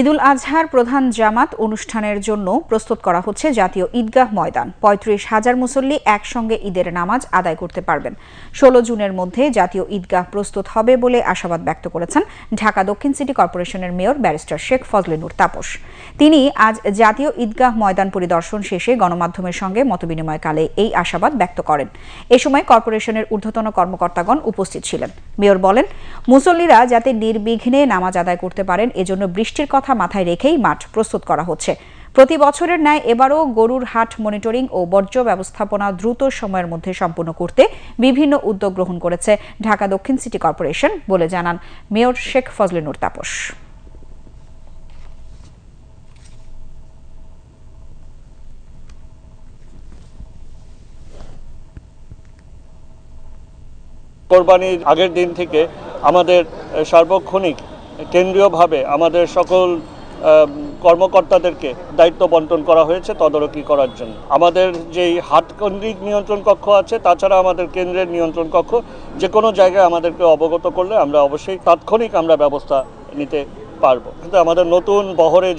ঈদুল আজহার প্রধান জামাত অনুষ্ঠানের জন্য প্রস্তুত করা হচ্ছে জাতীয় ঈদগাহ ময়দান। পঁয়ত্রিশ হাজার মুসল্লি একসঙ্গে ঈদের নামাজ আদায় করতে পারবেন। ষোলো জুনের মধ্যে জাতীয় ঈদগাহ প্রস্তুত হবে বলে আশাবাদ ব্যক্ত করেছেন ঢাকা দক্ষিণ সিটি কর্পোরেশনের মেয়র ব্যারিস্টার শেখ ফজলেনুর তাপস। তিনি আজ জাতীয় ঈদগাহ ময়দান পরিদর্শন শেষে গণমাধ্যমের সঙ্গে মতবিনিময়কালে এই আশাবাদ ব্যক্ত করেন। এ সময় কর্পোরেশনের ঊর্ধ্বতন কর্মকর্তাগণ উপস্থিত ছিলেন। মেয়র বলেন, মুসল্লিরা যাতে নির্বিঘ্নে নামাজ আদায় করতে পারেন, এজন্য বৃষ্টির কথা মাথায় রেখেই মাঠ প্রস্তুত করা হচ্ছে। প্রতি বছরের ন্যায় এবারও গরুর হাট মনিটরিং ও বর্জ্য ব্যবস্থাপনা দ্রুত সময়ের মধ্যে সম্পূর্ণ করতে বিভিন্ন উদ্যোগ গ্রহণ করেছে ঢাকা দক্ষিণ সিটি কর্পোরেশন বলে জানান মেয়র শেখ ফজলিনুর তাপস। কোরবানির আগের দিন থেকে আমাদের সার্বক্ষণিক, কেন্দ্রীয়ভাবে আমাদের সকল কর্মকর্তাদেরকে দায়িত্ব বন্টন করা হয়েছে তদারকি করার জন্য। আমাদের যেই হাটকেন্দ্রিক নিয়ন্ত্রণ কক্ষ আছে, তাছাড়া আমাদের কেন্দ্রের নিয়ন্ত্রণ কক্ষ, যে কোনো জায়গায় আমাদেরকে অবগত করলে আমরা অবশ্যই তাৎক্ষণিক আমরা ব্যবস্থা নিতে পারব। কিন্তু আমাদের নতুন বহরে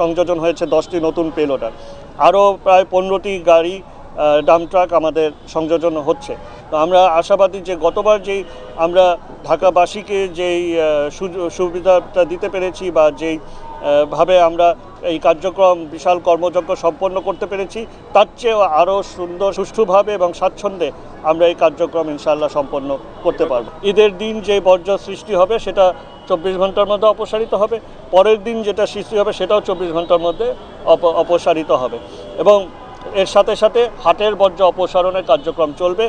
সংযোজন হয়েছে দশটি নতুন পেলোডার। আরও প্রায় পনেরোটি গাড়ি ডাম ট্রাক আমাদের সংযোজন হচ্ছে। তো আমরা আশাবাদী যে গতবার যেই আমরা ঢাকাবাসীকে যেই সুবিধাটা দিতে পেরেছি বা যেই ভাবে আমরা এই কার্যক্রম বিশাল কর্মযজ্ঞ সম্পন্ন করতে পেরেছি, তার চেয়েও আরও সুন্দর, সুষ্ঠুভাবে এবং স্বাচ্ছন্দ্যে আমরা এই কার্যক্রম ইনশাল্লাহ সম্পন্ন করতে পারব। ঈদের দিন যে বর্জ্য সৃষ্টি হবে, সেটা চব্বিশ ঘণ্টার মধ্যে অপসারিত হবে। পরের দিন যেটা সৃষ্টি হবে, সেটাও চব্বিশ ঘণ্টার মধ্যে অপ- অপসারিত হবে। এবং এর সাথে সাথে হাটের বর্জ্য অপসারণের কার্যক্রম চলবে।